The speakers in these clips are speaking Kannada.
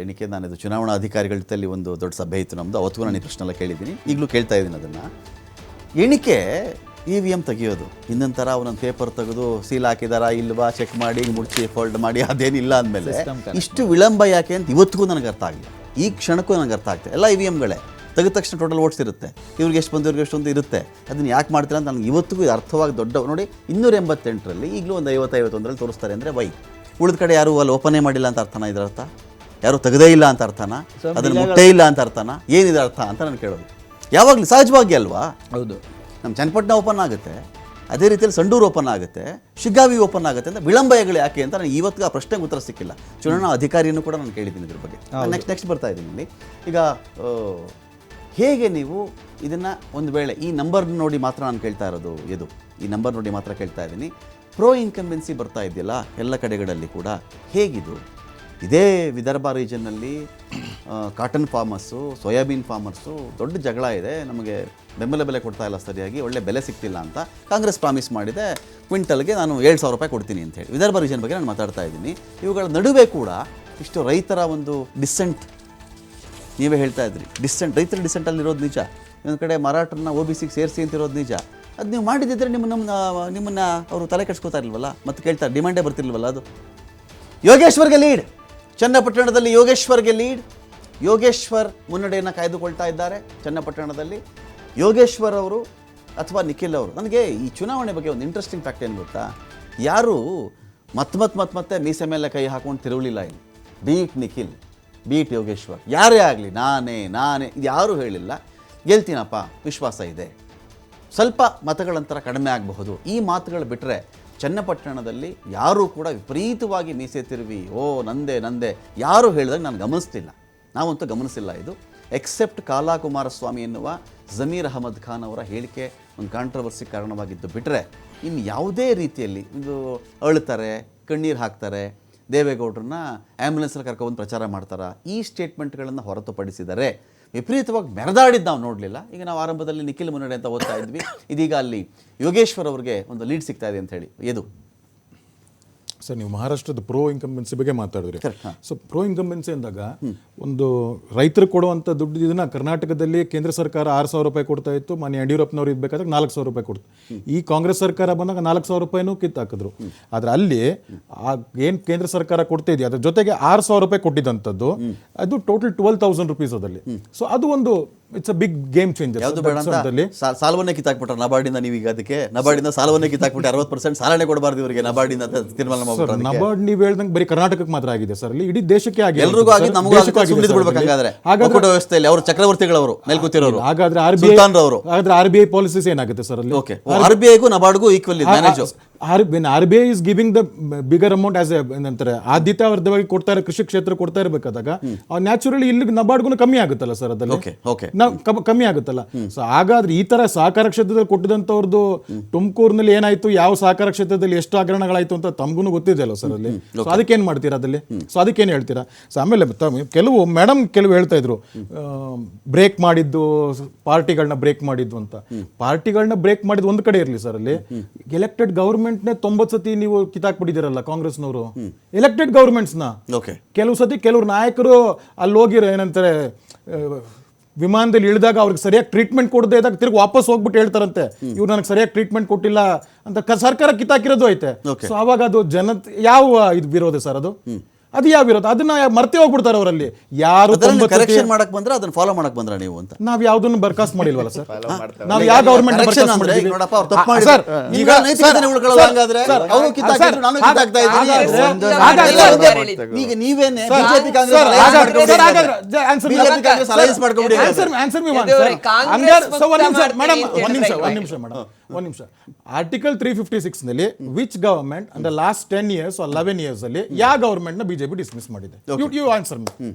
ಎಣಿಕೆ ನಾನು ಇದು ಚುನಾವಣಾ ಅಧಿಕಾರಿಗಳ ಜೊತೆಲಿ ಒಂದು ದೊಡ್ಡ ಸಭೆ ಇತ್ತು ನಮ್ಮದು ಅವತ್ತು ನಾನು ಈ ಪ್ರಶ್ನೆ ಎಲ್ಲ ಕೇಳಿದ್ದೀನಿ. ಈಗಲೂ ಕೇಳ್ತಾ ಇದ್ದೀನಿ ಅದನ್ನು. ಎಣಿಕೆ ಇ ವಿ ಎಂ ತೆಗೆಯೋದು. ಇನ್ನೊಂದು ಥರ ಒಂದೊಂದು ಪೇಪರ್ ತೆಗೆದು ಸೀಲ್ ಹಾಕಿದಾರಾ ಇಲ್ವಾ ಚೆಕ್ ಮಾಡಿ ಮುಡ್ಚಿ ಫೋಲ್ಡ್ ಮಾಡಿ ಅದೇನಿಲ್ಲ ಅಂದಮೇಲೆ ಇಷ್ಟು ವಿಳಂಬ ಯಾಕೆ ಅಂತ ಇವತ್ತಿಗೂ ನನಗೆ ಅರ್ಥ ಆಗಿಲ್ಲ ಈ ಕ್ಷಣಕ್ಕೂ ನನಗೆ ಅರ್ಥ ಆಗ್ತದೆ ಎಲ್ಲ ಇ ವಿ ಎಮ್ಗಳೇ ತೆಗೆದ ತಕ್ಷಣ ಟೋಟಲ್ ಓಟ್ಸ್ ಇರುತ್ತೆ. ಇವ್ರಿಗೆ ಎಷ್ಟು ಬಂದು ಇವ್ರಿಗೆ ಎಷ್ಟು ಇರುತ್ತೆ. ಅದನ್ನು ಯಾಕೆ ಮಾಡ್ತೀರ ಅಂತ ನನಗೆ ಇವತ್ತಿಗೂ ಇದು ಅರ್ಥವಾಗಿ ದೊಡ್ಡ ನೋಡಿ ಇನ್ನೂರ ಎಂಬತ್ತೆಂಟರಲ್ಲಿ ಈಗಲೂ ಒಂದು ಐವತ್ತೈವತ್ತೊಂದರಲ್ಲಿ ತೋರಿಸ್ತಾರೆ ಅಂದರೆ ವೈ ಉಳಿದ ಕಡೆ ಯಾರು ಅಲ್ಲಿ ಓಪನೇ ಮಾಡಿಲ್ಲ ಅಂತ ಅರ್ಥನ ಇದ್ರ ಅರ್ಥ? ಯಾರು ತೆಗೆದೇ ಇಲ್ಲ ಅಂತ ಅರ್ಥನ? ಅದನ್ನು ಮುಟ್ಟೇ ಇಲ್ಲ ಅಂತ ಅರ್ಥನ? ಏನಿದೆ ಅರ್ಥ ಅಂತ ನಾನು ಕೇಳೋದು. ಯಾವಾಗಲೂ ಸಹಜವಾಗಿ ಅಲ್ವಾ? ಹೌದು. ನಮ್ಮ ಚನ್ನಪಟ್ಟಣ ಓಪನ್ ಆಗುತ್ತೆ. ಅದೇ ರೀತಿಯಲ್ಲಿ ಸಂಡೂರು ಓಪನ್ ಆಗುತ್ತೆ. ಶಿಗ್ಗಾವಿ ಓಪನ್ ಆಗುತ್ತೆ ಅಂತ ವಿಳಂಬಗಳು ಯಾಕೆ ಅಂತ ನಾನು ಇವತ್ತಿಗೆ ಆ ಪ್ರಶ್ನೆಗೆ ಉತ್ತರ ಸಿಕ್ಕಿಲ್ಲ. ಚುನಾವಣಾ ಅಧಿಕಾರಿಯನ್ನು ಕೂಡ ನಾನು ಕೇಳಿದ್ದೀನಿ ಇದ್ರ ಬಗ್ಗೆ. ನೆಕ್ಸ್ಟ್ ನೆಕ್ಸ್ಟ್ ಬರ್ತಾ ಇದ್ದೀನಿ ಇಲ್ಲಿ. ಈಗ ಹೇಗೆ ನೀವು ಇದನ್ನು ಒಂದು ವೇಳೆ ಈ ನಂಬರ್ ನೋಡಿ ಮಾತ್ರ ನಾನು ಕೇಳ್ತಾ ಇರೋದು ಇದು? ಈ ನಂಬರ್ ನೋಡಿ ಮಾತ್ರ ಕೇಳ್ತಾ ಇದ್ದೀನಿ. ಪ್ರೋ ಇನ್ಕಂಬೆನ್ಸಿ ಬರ್ತಾ ಇದೆಯಲ್ಲ, ಎಲ್ಲ ಕಡೆಗಳಲ್ಲಿ ಕೂಡ ಹೇಗಿದು? ಇದೇ ವಿದರ್ಭ ರೀಜನ್ನಲ್ಲಿ ಕಾಟನ್ ಫಾರ್ಮರ್ಸು ಸೋಯಾಬೀನ್ ಫಾರ್ಮರ್ಸು ದೊಡ್ಡ ಜಗಳ ಇದೆ. ನಮಗೆ ಬೆಂಬಲ ಬೆಲೆ ಕೊಡ್ತಾ ಇಲ್ಲ ಸರಿಯಾಗಿ, ಒಳ್ಳೆ ಬೆಲೆ ಸಿಗ್ತಿಲ್ಲ ಅಂತ ಕಾಂಗ್ರೆಸ್ ಪ್ರಾಮಿಸ್ ಮಾಡಿದೆ. ಕ್ವಿಂಟಲ್ಗೆ ನಾನು ಏಳು ಸಾವಿರ ರೂಪಾಯಿ ಕೊಡ್ತೀನಿ ಅಂತ ಹೇಳಿ. ವಿದರ್ಭ ರೀಜನ್ ಬಗ್ಗೆ ನಾನು ಮಾತಾಡ್ತಾ ಇದ್ದೀನಿ. ಇವುಗಳ ನಡುವೆ ಕೂಡ ಇಷ್ಟು ರೈತರ ಒಂದು ಡಿಸೆಂಟ್ ನೀವೇ ಹೇಳ್ತಾ ಇದ್ರಿ. ಡಿಸೆಂಟ್ ರೈತರ ಡಿಸೆಂಟಲ್ಲಿರೋದು ನಿಜ. ಇನ್ನೊಂದು ಕಡೆ ಮರಾಠರನ್ನ ಓ ಬಿ ಸಿಗೆ ಸೇರಿಸಿ ಅಂತಿರೋದು ನಿಜ. ಅದು ನೀವು ಮಾಡಿದ್ದಿದ್ರೆ ನಿಮ್ಮ ನಮ್ಮ ನಿಮ್ಮನ್ನು ಅವರು ತಲೆ ಕೆಡಿಸ್ಕೋತಾ ಇಲ್ವಲ್ಲ ಮತ್ತು ಕೇಳ್ತಾರೆ ಡಿಮ್ಯಾಂಡೇ ಬರ್ತಿರ್ಲಿಲ್ವಲ್ಲ ಅದು? ಯೋಗೇಶ್ವರ್ಗೆ ಲೀಡ್ ಚನ್ನಪಟ್ಟಣದಲ್ಲಿ ಯೋಗೇಶ್ವರ್ಗೆ ಲೀಡ್ ಯೋಗೇಶ್ವರ್ ಮುನ್ನಡೆಯನ್ನು ಕಾಯ್ದುಕೊಳ್ತಾ ಇದ್ದಾರೆ ಚನ್ನಪಟ್ಟಣದಲ್ಲಿ. ಯೋಗೇಶ್ವರ್ ಅವರು ಅಥವಾ ನಿಖಿಲ್ ಅವರು, ನನಗೆ ಈ ಚುನಾವಣೆ ಬಗ್ಗೆ ಒಂದು ಇಂಟ್ರೆಸ್ಟಿಂಗ್ ಫ್ಯಾಕ್ಟ್ ಏನು ಗೊತ್ತಾ? ಯಾರು ಮತ್ ಮತ್ ಮತ್ ಮತ್ತೆ ಮೀಸೆ ಮೇಲೆ ಕೈ ಹಾಕೊಂಡು ತಿರುವಲಿಲ್ಲ ಇಲ್ಲಿ. Beat Nikhil, beat Yogeshwar. ಯಾರೇ ಆಗಲಿ, ನಾನೇ ನಾನೇ ಯಾರೂ ಹೇಳಿಲ್ಲ. ಗೆಲ್ತೀನಪ್ಪ, ವಿಶ್ವಾಸ ಇದೆ. ಸ್ವಲ್ಪ ಮತಗಳಂತರ ಕಡಿಮೆ ಆಗಬಹುದು. ಈ ಮಾತುಗಳು ಬಿಟ್ಟರೆ ಚನ್ನಪಟ್ಟಣದಲ್ಲಿ ಯಾರೂ ಕೂಡ ವಿಪರೀತವಾಗಿ ಮೀಸೆತಿರುವಿ, ಓ ನಂದೆ ನಂದೆ. ಯಾರು ಹೇಳಿದಾಗ ನಾನು ಗಮನಿಸ್ತಿಲ್ಲ. ನಾವಂತೂ ಗಮನಿಸಿಲ್ಲ ಇದು. ಎಕ್ಸೆಪ್ಟ್ ಕಾಲಾ ಕುಮಾರಸ್ವಾಮಿ ಎನ್ನುವ ಜಮೀರ್ ಅಹಮದ್ ಖಾನ್ ಅವರ ಹೇಳಿಕೆ ಒಂದು ಕಾಂಟ್ರವರ್ಸಿ ಕಾರಣವಾಗಿದ್ದು ಬಿಟ್ಟರೆ ಇನ್ನು ಯಾವುದೇ ರೀತಿಯಲ್ಲಿ ಇದು ಅಳ್ತಾರೆ, ಕಣ್ಣೀರು ಹಾಕ್ತಾರೆ, ದೇವೇಗೌಡರನ್ನ ಆ್ಯಂಬುಲೆನ್ಸಲ್ಲಿ ಕರ್ಕೊಬಂದು ಪ್ರಚಾರ ಮಾಡ್ತಾರೆ? ಈ ಸ್ಟೇಟ್ಮೆಂಟ್ಗಳನ್ನು ಹೊರತುಪಡಿಸಿದರೆ ವಿಪರೀತವಾಗಿ ಮೆರೆದಾಡಿದ್ದು ನಾವು ನೋಡಲಿಲ್ಲ. ಈಗ ನಾವು ಆರಂಭದಲ್ಲಿ ನಿಖಿಲ್ ಮುನ್ನಡೆ ಅಂತ ಓದ್ತಾ ಇದ್ವಿ. ಇದೀಗ ಅಲ್ಲಿ ಯೋಗೇಶ್ವರ್ ಅವರಿಗೆ ಒಂದು ಲೀಡ್ ಸಿಗ್ತಾ ಇದೆ ಅಂತ ಹೇಳಿ. ಇದು ಸರ್ ನೀವು ಮಹಾರಾಷ್ಟ್ರದ ಪ್ರೋ ಇನ್ಕಂಬೆನ್ಸಿ ಬಗ್ಗೆ ಮಾತಾಡಿದ್ರಿ. ಸೊ ಪ್ರೋ ಇನ್ಕಂಬೆನ್ಸಿ ಅಂದಾಗ ಒಂದು ರೈತರು ಕೊಡುವಂಥ ದುಡ್ಡು ಇದನ್ನ ಕರ್ನಾಟಕದಲ್ಲಿ ಕೇಂದ್ರ ಸರ್ಕಾರ ಆರು ಸಾವಿರ ರೂಪಾಯಿ ಕೊಡ್ತಾ ಇತ್ತು ಮಾನ್ಯ ಯಡಿಯೂರಪ್ಪನವ್ರು ಇದ್ಬೇಕಾದ್ರೆ ನಾಲ್ಕು ಸಾವಿರ ರೂಪಾಯಿ ಕೊಡ್ತು. ಈ ಕಾಂಗ್ರೆಸ್ ಸರ್ಕಾರ ಬಂದಾಗ ನಾಲ್ಕು ಸಾವಿರ ರೂಪಾಯಿನೂ ಕಿತ್ತಾಕಿದ್ರು. ಆದ್ರೆ ಅಲ್ಲಿ ಆ ಏನ್ ಕೇಂದ್ರ ಸರ್ಕಾರ ಕೊಡ್ತಾ ಇದೆಯಾ ಅದ್ರ ಜೊತೆಗೆ ಆರು ಸಾವಿರ ರೂಪಾಯಿ ಕೊಟ್ಟಿದ್ದಂಥದ್ದು ಅದು ಟೋಟಲ್ ಟ್ವೆಲ್ ತೌಸಂಡ್ ರುಪೀಸ್ ಅದಲ್ಲಿ. ಸೊ ಅದು ಒಂದು it's a big game changer ಯಾವುದು ಬೇಡ ಅಂತ? ಸಾಲವನ್ನೇ ಕಿತ್ತಾಕ್ಬಿಟ್ರೆ ನಬಾರ್ಡಿಂದ ನೀವೀಗ ಅದಕ್ಕೆ? ನಬಾರ್ಡಿಂದ ಸಾಲವನ್ನೇ ಕಿತ್ತಾಕ್ಬಿಟ್ಟು ಅರವತ್ತು ಪರ್ಸೆಂಟ್ ಸಾಲನೇ ಕೊಡಬಾರ್ದು ಇವರಿಗೆ ನಬಾರ್ಡಿಂದ ಅಂತ ತೀರ್ಮಾನ ಮಾಡ್ಬಿಟ್ರೆ. ನಬಾರ್ಡ್ ನೀವು ಹೇಳ್ದಂಗೆ ಬರೀ ಕರ್ನಾಟಕಕ್ಕೆ ಮಾತ್ರ ಆಗಿದೆ ಸರ್ ಅಲ್ಲಿ ಇಡೀ ದೇಶಕ್ಕೆ ಆಗಿದೆ ಎಲ್ರಿಗೂ ಆಗಿ ನಮಗೂ ಸುಮ್ಮನೆ ಒಕ್ಕೂಟ ವ್ಯವಸ್ಥೆಯಲ್ಲಿ ಅವರು ಚಕ್ರವರ್ತಿಗಳವರು ಮೇಲ್ಕೂತಿರೋರು ಹಾಗಾದ್ರೆ ಆರ್ ಬಿ ಅವರು ಹಾಗಾದ್ರೆ ಆರ್ ಬಿ ಐ ಪಾಲಿಸೀಸ್ ಏನಾಗುತ್ತೆ ಸರ್ ಅಲ್ಲಿ? ಓಕೆ. ಆರ್ ಬಿ ಐಗೂ ನಬಾರ್ಡ್ಗೂ equal manage R R B I is giving the bigger amount as ಏನಂತಾರೆ ಆದ್ಯತಾವರ್ಧವಾಗಿ ಕೊಡ್ತಾ ಇರೋ ಕೃಷಿ ಕ್ಷೇತ್ರ ಕೊಡ್ತಾ ಇರಬೇಕಾದಾಗ ನ್ಯಾಚುರಲಿ ಇಲ್ಲಿ ನಬಾರ್ಡ್ಗೂ ಕಮ್ಮಿ ಆಗುತ್ತಲ್ಲ ಸರ್ ಅದಲ್ಲಿ ಓಕೆ ಓಕೆ. ನಾವು ಕಮ್ಮಿ ಆಗುತ್ತಲ್ಲ. ಸೊ ಹಾಗಾದ್ರೆ ಈ ತರ ಸಹಕಾರ ಕ್ಷೇತ್ರದಲ್ಲಿ ಕೊಟ್ಟಿದಂತವ್ರದ್ದು ತುಮಕೂರಿನಲ್ಲಿ ಏನಾಯ್ತು ಯಾವ ಸಹಕಾರ ಕ್ಷೇತ್ರದಲ್ಲಿ ಎಷ್ಟು ಹಗರಣಗಳಾಯ್ತು ಅಂತ ತಮಗೂ ಗೊತ್ತಿದೆಯಲ್ಲ ಸರ್ ಅಲ್ಲಿ. ಸೊ ಅದಕ್ಕೆ ಏನ್ ಮಾಡ್ತೀರಾ ಅದಲ್ಲಿ ಸೊ ಅದಕ್ಕೆ ಏನ್ ಹೇಳ್ತೀರಾ? ಸೊ ಆಮೇಲೆ ಕೆಲವು ಮೇಡಮ್ ಕೆಲವು ಹೇಳ್ತಾ ಇದ್ರು ಬ್ರೇಕ್ ಮಾಡಿದ್ದು ಪಾರ್ಟಿಗಳನ್ನ ಬ್ರೇಕ್ ಮಾಡಿದ್ದು ಅಂತ. ಪಾರ್ಟಿಗಳನ್ನ ಬ್ರೇಕ್ ಮಾಡಿದ್ದು ಒಂದ್ ಕಡೆ ಇರಲಿ ಸರ್ ಅಲ್ಲಿ. ಎಲೆಕ್ಟೆಡ್ ಗವರ್ಮೆಂಟ್ನೇ ತೊಂಬತ್ತು ಸತಿ ನೀವು ಕಿತ್ತಾಕ್ಬಿಟ್ಟಿದ್ದೀರಲ್ಲ ಕಾಂಗ್ರೆಸ್ನವರು. ಎಲೆಕ್ಟೆಡ್ ಗೌರ್ಮೆಂಟ್ಸ್ನ ಕೆಲವು ಸತಿ ಕೆಲವ್ರು ನಾಯಕರು ಅಲ್ಲಿ ಹೋಗಿರೋ ಏನಂತಾರೆ ವಿಮಾನದಲ್ಲಿ ಇಳಿದಾಗ ಅವ್ರಿಗೆ ಸರಿಯಾಗಿ ಟ್ರೀಟ್ಮೆಂಟ್ ಕೊಡದೇ ಇದ್ದಾಗ ತಿರ್ಗಿ ವಾಪಸ್ ಹೋಗ್ಬಿಟ್ಟು ಹೇಳ್ತಾರಂತೆ ಇವ್ರು ನನಗೆ ಸರಿಯಾಗಿ ಟ್ರೀಟ್ಮೆಂಟ್ ಕೊಟ್ಟಿಲ್ಲ ಅಂತ ಸರ್ಕಾರ ಕಿತ್ತಾಕಿರೋದು ಐತೆ. ಸೊ ಅವಾಗ ಅದು ಜನ ಯಾವ ಇದು ವಿರೋಧ ಸರ್ ಅದು? ಅದು ಯಾವ ವಿರೋಧ ಅದನ್ನ ಮರ್ತೆ ಹೋಗ್ಬಿಡ್ತಾರೆ ಅವರಲ್ಲಿ. ಯಾರು ಕರೆಕ್ಷನ್ ಮಾಡಕ್ ಬಂದ್ರೆ ಅದನ್ನ ಫಾಲೋ ಮಾಡಕ್ ಬಂದ್ರ ನೀವು ಅಂತ. ನಾವ್ ಯಾವ್ದನ್ನು ಬರ್ಕಾಸ್ಟ್ ಮಾಡಿಲ್ವಲ್ಲ ಸರ್? ನಾವ್ ಯಾವ ಗೌರ್ಮೆಂಟ್ ಈಗ ನೀವೇನೆ ಮಾಡ್ಕೊಂಡ್ಬಿಡಿ. ಮೇಡಮ್ ಒಂದ್ ನಿಮಿಷ ಒಂದ್ ನಿಮಿಷ ಮೇಡಮ್ ಒಂದ್ ನಿಮಿಷ. ಆರ್ಟಿಕಲ್ ತ್ರೀ ಫಿಫ್ಟಿ ಸಿಕ್ಸ್ನಲ್ಲಿ ವಿಚ್ ಗವರ್ಮೆಂಟ್ ಅಂದ್ರೆ last ten years eleven years ಅಲ್ಲಿ ಯಾವ ಗವರ್ಮೆಂಟ್ನ ಬಿಜೆಪಿ ಡಿಸ್ಮಿಸ್ ಮಾಡಿದೆ? You answer me.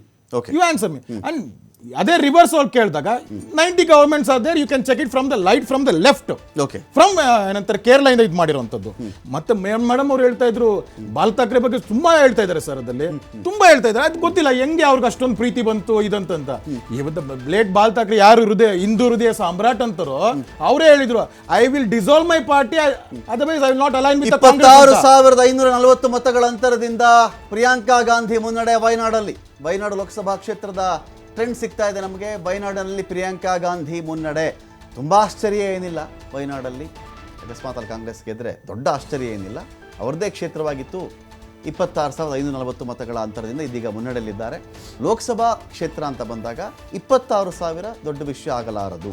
You answer me and ಅದೇ ರಿವರ್ಸ್ ಅವ್ರು ಕೇಳಿದಾಗ ninety governments are there you can check it from the light from the left okay from ಏನಂತಾರೆ ಕೇರಳ ಇಂದ ಇದು ಮಾಡಿರುವಂಥದ್ದು. ಮತ್ತೆ ಮೇಡಮ್ ಅವ್ರು ಹೇಳ್ತಾ ಇದ್ರು ಬಾಲ್ ಠಾಕ್ರೆ ಬಗ್ಗೆ ತುಂಬಾ ಹೇಳ್ತಾ ಇದ್ದಾರೆ ಸರ್ ಅದಲ್ಲಿ ತುಂಬಾ ಹೇಳ್ತಾ ಇದ್ದಾರೆ. ಅದು ಗೊತ್ತಿಲ್ಲ ಹೆಂಗೆ ಅವ್ರಿಗೆ ಅಷ್ಟೊಂದು ಪ್ರೀತಿ ಬಂತು ಇದಂತಂತ. ಇವತ್ತು ಬ್ಲೇಡ್ ಬಾಲ್ ಠಾಕ್ರೆ ಯಾರು ಹೃದಯ ಹಿಂದೂ ಹೃದಯ ಸಾಮ್ರಾಟ್ ಅಂತಾರೋ ಅವರೇ ಹೇಳಿದ್ರು I will dissolve my party otherwise I will not align with ಇಪ್ಪತ್ತಾರು ಸಾವಿರದ ಐನೂರ ನಲವತ್ತು ಮತಗಳ ಅಂತರದಿಂದ ಪ್ರಿಯಾಂಕಾ ಗಾಂಧಿ ಮುನ್ನಡೆ ವಯನಾಡಲ್ಲಿ ವಯನಾಡು ಲೋಕಸಭಾ ಕ್ಷೇತ್ರದ ಟ್ರೆಂಡ್ ಸಿಗ್ತಾ ಇದೆ ನಮಗೆ. ವಯನಾಡಿನಲ್ಲಿ ಪ್ರಿಯಾಂಕಾ ಗಾಂಧಿ ಮುನ್ನಡೆ. ತುಂಬ ಆಶ್ಚರ್ಯ ಏನಿಲ್ಲ ವಯನಾಡಲ್ಲಿ ಅಕಸ್ಮಾತ್ ಅಲ್ಲಿ ಕಾಂಗ್ರೆಸ್ ಗೆದ್ದರೆ ದೊಡ್ಡ ಆಶ್ಚರ್ಯ ಏನಿಲ್ಲ. ಅವರದೇ ಕ್ಷೇತ್ರವಾಗಿತ್ತು. ಇಪ್ಪತ್ತಾರು ಸಾವಿರದ ಐನೂರ ನಲವತ್ತು ಮತಗಳ ಅಂತರದಿಂದ ಇದೀಗ ಮುನ್ನಡೆಯಲ್ಲಿದ್ದಾರೆ. ಲೋಕಸಭಾ ಕ್ಷೇತ್ರ ಅಂತ ಬಂದಾಗ ಇಪ್ಪತ್ತಾರು ಸಾವಿರ ದೊಡ್ಡ ವಿಷಯ ಆಗಲಾರದು.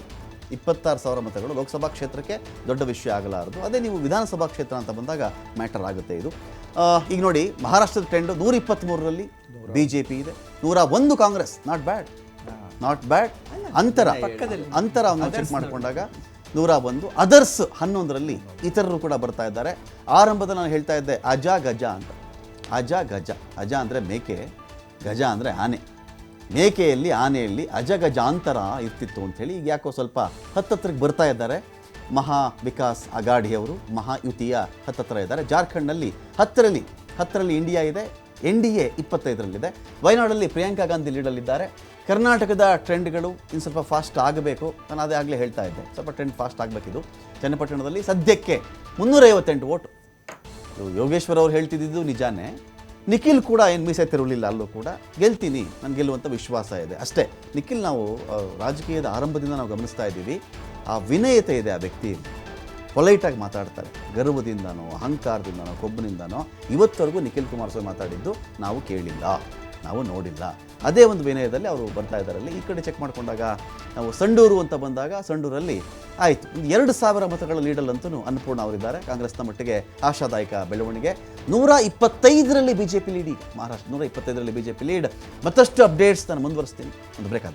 ಇಪ್ಪತ್ತಾರು ಸಾವಿರ ಮತಗಳು ಲೋಕಸಭಾ ಕ್ಷೇತ್ರಕ್ಕೆ ದೊಡ್ಡ ವಿಷಯ ಆಗಲಾರದು. ಅದೇ ನೀವು ವಿಧಾನಸಭಾ ಕ್ಷೇತ್ರ ಅಂತ ಬಂದಾಗ ಮ್ಯಾಟರ್ ಆಗುತ್ತೆ ಇದು. ಈಗ ನೋಡಿ ಮಹಾರಾಷ್ಟ್ರದ ಟ್ರೆಂಡು ನೂರ ಇಪ್ಪತ್ತ್ಮೂರರಲ್ಲಿ ಬಿ ಜೆ ಪಿ ಇದೆ. ನೂರ ಒಂದು Congress. Not bad not bad ಅಂತರ. ಅಂತರ ಚೆಕ್ ಮಾಡಿಕೊಂಡಾಗ ನೂರ ಒಂದು. ಅದರ್ಸ್ ಹನ್ನೊಂದರಲ್ಲಿ ಇತರರು ಕೂಡ ಬರ್ತಾ ಇದ್ದಾರೆ. ಆರಂಭದಲ್ಲಿ ನಾನು ಹೇಳ್ತಾ ಇದ್ದೆ ಅಜ ಗಜ ಅಂತ. ಅಜ ಗಜ. ಅಜ ಅಂದರೆ ಮೇಕೆ ಗಜ ಅಂದರೆ ಆನೆ. ಮೇಕೆಯಲ್ಲಿ ಆನೆಯಲ್ಲಿ ಅಜಗಜಾಂತರ ಇರ್ತಿತ್ತು ಅಂಥೇಳಿ ಈಗ ಯಾಕೋ ಸ್ವಲ್ಪ ಹತ್ತತ್ರಕ್ಕೆ ಬರ್ತಾ ಇದ್ದಾರೆ. ಮಹಾ ವಿಕಾಸ್ ಅಗಾಡಿಯವರು ಮಹಾಯುತಿಯ ಹತ್ತತ್ರ ಇದ್ದಾರೆ. ಜಾರ್ಖಂಡ್ನಲ್ಲಿ ಹತ್ತರಲ್ಲಿ ಹತ್ತರಲ್ಲಿ ಇಂಡಿಯಾ ಇದೆ. ಎನ್ ಡಿ ಎ ಇಪ್ಪತ್ತೈದರಲ್ಲಿದೆ. ವಯನಾಡಲ್ಲಿ ಪ್ರಿಯಾಂಕಾ ಗಾಂಧಿ ಲೀಡಲ್ಲಿದ್ದಾರೆ. ಕರ್ನಾಟಕದ ಟ್ರೆಂಡ್ಗಳು ಇನ್ನು ಸ್ವಲ್ಪ ಫಾಸ್ಟ್ ಆಗಬೇಕು. ನಾನು ಅದೇ ಆಗಲೇ ಹೇಳ್ತಾ ಇದ್ದೆ. ಸ್ವಲ್ಪ ಟ್ರೆಂಡ್ ಫಾಸ್ಟ್ ಆಗಬೇಕಿದು. ಚನ್ನಪಟ್ಟಣದಲ್ಲಿ ಸದ್ಯಕ್ಕೆ ಮುನ್ನೂರೈವತ್ತೆಂಟು ಇದು ಯೋಗೇಶ್ವರ್ ಅವ್ರು ಹೇಳ್ತಿದ್ದಿದ್ದು ನಿಜಾನೇ. ನಿಖಿಲ್ ಕೂಡ ಏನು ಮೀಸೆ ತಿರುಳಿಲ್ಲ ಅಲ್ಲೂ ಕೂಡ. ಗೆಲ್ತೀನಿ. ನಾನು ಗೆಲ್ಲುವಂಥ ವಿಶ್ವಾಸ ಇದೆ. ಅಷ್ಟೇ, ನಿಖಿಲ್ ನಾವು ರಾಜಕೀಯದ ಆರಂಭದಿಂದ ನಾವು ಗಮನಿಸ್ತಾ ಇದ್ದೀವಿ. ಆ ವಿನಯತೆ ಇದೆ ಆ ವ್ಯಕ್ತಿಯಲ್ಲಿ. ಪೊಲೈಟಾಗಿ ಮಾತಾಡ್ತಾರೆ. ಗರ್ವದಿಂದನೋ ಅಹಂಕಾರದಿಂದನೋ, ಕೊಬ್ಬನಿಂದನೋ, ಇವತ್ತವರೆಗೂ ನಿಖಿಲ್ ಕುಮಾರಸ್ವಾಮಿ ಮಾತಾಡಿದ್ದು ನಾವು ಕೇಳಿಲ್ಲ, ನಾವು ನೋಡಿಲ್ಲ. ಅದೇ ಒಂದು ವಿನಯದಲ್ಲಿ ಅವರು ಬರ್ತಾ ಇದ್ದಾರಲ್ಲಿ ಈ ಕಡೆ ಚೆಕ್ ಮಾಡಿಕೊಂಡಾಗ ನಾವು ಸಂಡೂರು ಅಂತ ಬಂದಾಗ ಸಂಡೂರಲ್ಲಿ ಆಯಿತು. ಎರಡು ಸಾವಿರ ಮತಗಳ ಲೀಡಲ್ಲಂತೂ ಅನ್ನಪೂರ್ಣ ಅವರಿದ್ದಾರೆ. ಕಾಂಗ್ರೆಸ್ನ ಮಟ್ಟಿಗೆ ಆಶಾದಾಯಕ ಬೆಳವಣಿಗೆ. ನೂರ ಇಪ್ಪತ್ತೈದರಲ್ಲಿ B J P lead Maharashtra ನೂರ ಇಪ್ಪತ್ತೈದರಲ್ಲಿ ಬಿ ಜೆ ಪಿ ಲೀಡ್ ಮತ್ತಷ್ಟು ಅಪ್ಡೇಟ್ಸ್ ನಾನು ಮುಂದುವರಿಸ್ತೀನಿ. ಒಂದು ಬ್ರೇಕ್